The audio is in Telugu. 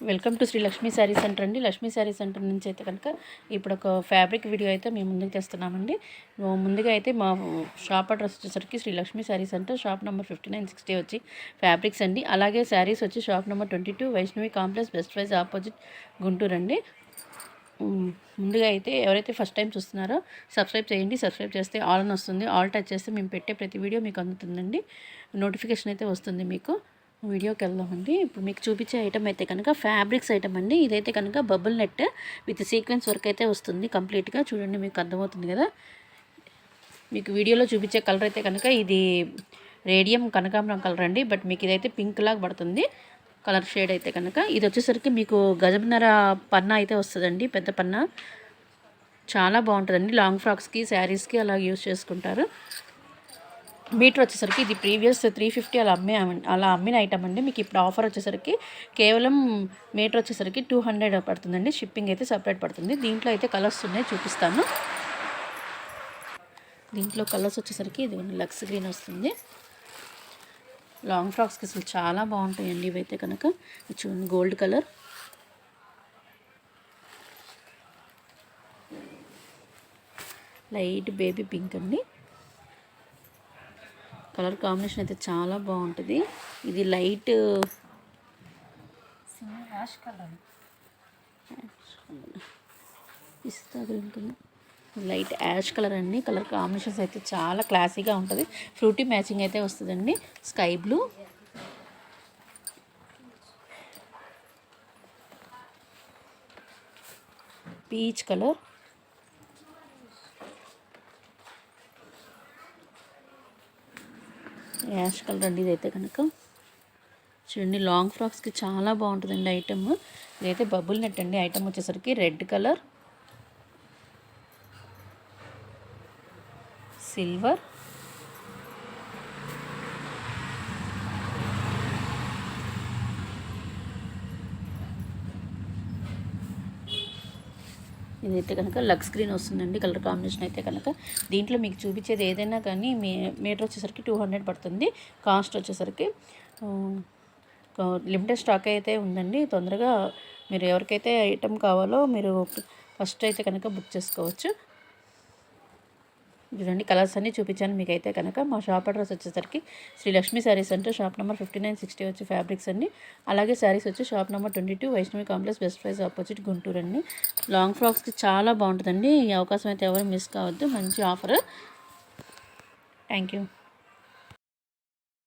Welcome to Sri Lakshmi sari centre అండి. లక్ష్మీ శారీ సెంటర్ నుంచి అయితే కనుక ఇప్పుడు ఒక ఫ్యాబ్రిక్ వీడియో అయితే మేము ముందుకు తెస్తున్నామండి. ముందుగా అయితే మా షాప్ అడ్రస్ వచ్చేసరికి Sri Lakshmi sari centre shop number fifty nine sixty వచ్చి ఫ్యాబ్రిక్స్ అండి. అలాగే శారీస్ వచ్చి shop number twenty two Vaishnavi complex best wise opposite Guntur అండి. ముందుగా అయితే ఎవరైతే ఫస్ట్ టైం చూస్తున్నారో సబ్స్క్రైబ్ చేయండి. సబ్స్క్రైబ్ చేస్తే ఆల్ అని వస్తుంది. ఆల్ టచ్ చేస్తే మేము పెట్టే ప్రతి వీడియో మీకు అందుతుందండి. నోటిఫికేషన్ అయితే వస్తుంది మీకు. వీడియోకి వెళ్దామండి. ఇప్పుడు మీకు చూపించే ఐటమ్ అయితే కనుక ఫ్యాబ్రిక్స్ ఐటమ్ అండి. ఇదైతే కనుక bubble net with sequence work అయితే వస్తుంది. కంప్లీట్గా చూడండి మీకు అర్థమవుతుంది కదా? మీకు వీడియోలో చూపించే కలర్ అయితే కనుక ఇది రేడియం కనకాంబరం కలర్ అండి. బట్ మీకు ఇదైతే పింక్ లాగా పడుతుంది. కలర్ షేడ్ అయితే కనుక. ఇది వచ్చేసరికి మీకు గజబనర పన్నా అయితే వస్తుందండి. పెద్ద పన్నా. చాలా బాగుంటుందండి. లాంగ్ ఫ్రాక్స్కి శారీస్కి అలా యూస్ చేసుకుంటారు. మీటర్ వచ్చేసరికి ఇది ప్రీవియస్ త్రీ ఫిఫ్టీ అలా అమ్మే అలా అమ్మిన ఐటమ్ అండి. మీకు ఇప్పుడు ఆఫర్ వచ్చేసరికి కేవలం మీటర్ వచ్చేసరికి టూ హండ్రెడ్ పడుతుందండి. షిప్పింగ్ అయితే సపరేట్ పడుతుంది. దీంట్లో అయితే కలర్స్ ఉన్నాయి చూపిస్తాను. దీంట్లో కలర్స్ వచ్చేసరికి ఇది లక్స్ గ్రీన్ వస్తుంది. లాంగ్ ఫ్రాక్స్కి అసలు చాలా బాగుంటాయండి ఇవైతే కనుక. చూడండి gold colour light baby pink అండి. కలర్ కాంబినేషన్ అయితే చాలా బాగుంటుంది. ఇది light ash colour. Pista green colour. Light ash colour అండి. కలర్ కాంబినేషన్స్ అయితే చాలా క్లాసీగా ఉంటుంది. ఫ్రూటీ మ్యాచింగ్ అయితే వస్తుందండి. Sky blue. Peach colour. Ash colour అండి ఇదైతే కనుక. చూడండి లాంగ్ ఫ్రాక్స్కి చాలా బాగుంటుందండి ఐటమ్ ఇదైతే బబుల్ నెట్ అండి. ఐటమ్ వచ్చేసరికి రెడ్ కలర్ సిల్వర్ ఇదైతే కనుక లక్స్ స్క్రీన్ వస్తుందండి కలర్ కాంబినేషన్ అయితే కనుక. దీంట్లో మీకు చూపించేది ఏదైనా కానీ మీ మీటర్ వచ్చేసరికి టూ హండ్రెడ్ పడుతుంది కాస్ట్ వచ్చేసరికి లిమిటెడ్ స్టాక్ అయితే ఉందండి. తొందరగా మీరు ఎవరికైతే ఐటమ్ కావాలో మీరు ఫస్ట్ అయితే కనుక బుక్ చేసుకోవచ్చు. చూడండి కలర్స్ అన్నీ చూపించాను మీకు అయితే కనుక. మా షాప్ అడ్రస్ వచ్చేసరికి శ్రీ లక్ష్మీ శారీస్ అంటే shop number fifty nine sixty వచ్చి ఫ్యాబ్రిక్స్ అండి. అలాగే శారీస్ వచ్చి shop number twenty two Vaishnavi complex best price opposite Guntur అండి. లాంగ్ ఫ్రాక్స్కి చాలా బాగుంటుందండి. ఈ అవకాశం అయితే ఎవరు మిస్ కావద్దు. మంచి ఆఫర్ థ్యాంక్ యూ